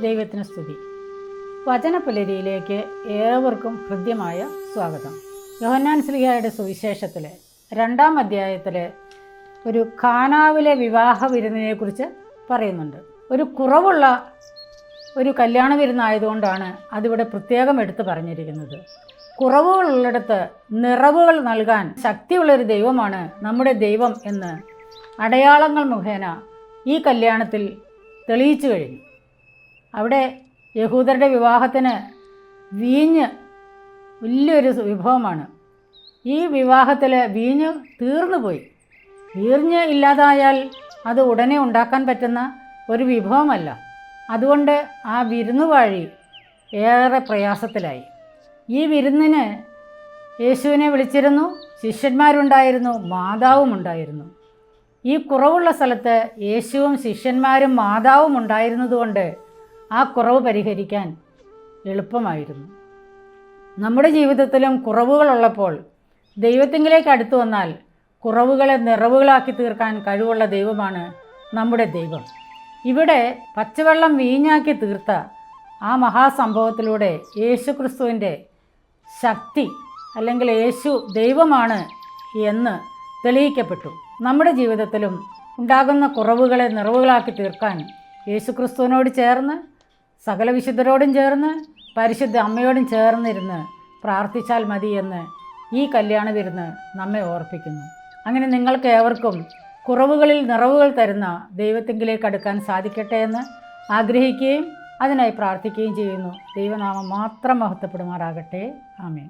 ദൈവത്തിന് സ്തുതി. വചനപുലരിയിലേക്ക് ഏവർക്കും ഹൃദ്യമായ സ്വാഗതം. യോഹന്നാൻ സ്ലിഹായുടെ സുവിശേഷത്തിൽ രണ്ടാം അധ്യായത്തിൽ ഒരു ഖാനാവിലെ വിവാഹ വിരുന്നിനെക്കുറിച്ച് പറയുന്നുണ്ട്. ഒരു കുറവുള്ള ഒരു കല്യാണ വിരുന്നായതുകൊണ്ടാണ് അതിവിടെ പ്രത്യേകം എടുത്തു പറഞ്ഞിരിക്കുന്നത്. കുറവുകളുള്ളിടത്ത് നിറവുകൾ നൽകാൻ ശക്തിയുള്ളൊരു ദൈവമാണ് നമ്മുടെ ദൈവം എന്ന് അടയാളങ്ങൾ മുഖേന ഈ കല്യാണത്തിൽ തെളിയിച്ചു കഴിഞ്ഞു. അവിടെ യഹൂദരുടെ വിവാഹത്തിന് വീഞ്ഞ് വലിയൊരു വിഭവമാണ്. ഈ വിവാഹത്തിൽ വീഞ്ഞ് തീർന്നു പോയി. വീഞ്ഞ് ഇല്ലാതായാൽ അത് ഉടനെ ഉണ്ടാക്കാൻ പറ്റുന്ന ഒരു വിഭവമല്ല. അതുകൊണ്ട് ആ വിരുന്നുവാഴി ഏറെ പ്രയാസത്തിലായി. ഈ വിരുന്നിന് യേശുവിനെ വിളിച്ചിരുന്നു ശിഷ്യന്മാരുണ്ടായിരുന്നു മാതാവും ഉണ്ടായിരുന്നു. ഈ കുറവുള്ള സ്ഥലത്ത് യേശുവും ശിഷ്യന്മാരും മാതാവും ഉണ്ടായിരുന്നതുകൊണ്ട് ആ കുറവ് പരിഹരിക്കാൻ എളുപ്പമായിരുന്നു. നമ്മുടെ ജീവിതത്തിലും കുറവുകളുള്ളപ്പോൾ ദൈവത്തിങ്കിലേക്ക് അടുത്തു വന്നാൽ കുറവുകളെ നിറവുകളാക്കി തീർക്കാൻ കഴിവുള്ള ദൈവമാണ് നമ്മുടെ ദൈവം. ഇവിടെ പച്ചവെള്ളം വീഞ്ഞാക്കി തീർത്ത ആ മഹാസംഭവത്തിലൂടെ യേശു ക്രിസ്തുവിന്റെ ശക്തി അല്ലെങ്കിൽ യേശു ദൈവമാണ് എന്ന് തെളിയിക്കപ്പെട്ടു. നമ്മുടെ ജീവിതത്തിലും ഉണ്ടാകുന്ന കുറവുകളെ നിറവുകളാക്കി തീർക്കാൻ യേശു ക്രിസ്തുവിനോട് ചേർന്ന് സകല വിശുദ്ധരോടും ചേർന്ന് പരിശുദ്ധ അമ്മയോടും ചേർന്നിരുന്ന് പ്രാർത്ഥിച്ചാൽ മതിയെന്ന് ഈ കല്യാണ വിരുന്ന് നമ്മെ ഓർപ്പിക്കുന്നു. അങ്ങനെ നിങ്ങൾക്ക് ഏവർക്കും കുറവുകളിൽ നിറവുകൾ തരുന്ന ദൈവത്തെങ്കിലേക്ക് അടുക്കാൻ സാധിക്കട്ടെ എന്ന് ആഗ്രഹിക്കുകയും അതിനായി പ്രാർത്ഥിക്കുകയും ചെയ്യുന്നു. ദൈവനാമം മാത്രം മഹത്വപ്പെടുമാറാകട്ടെ. ആമേൻ.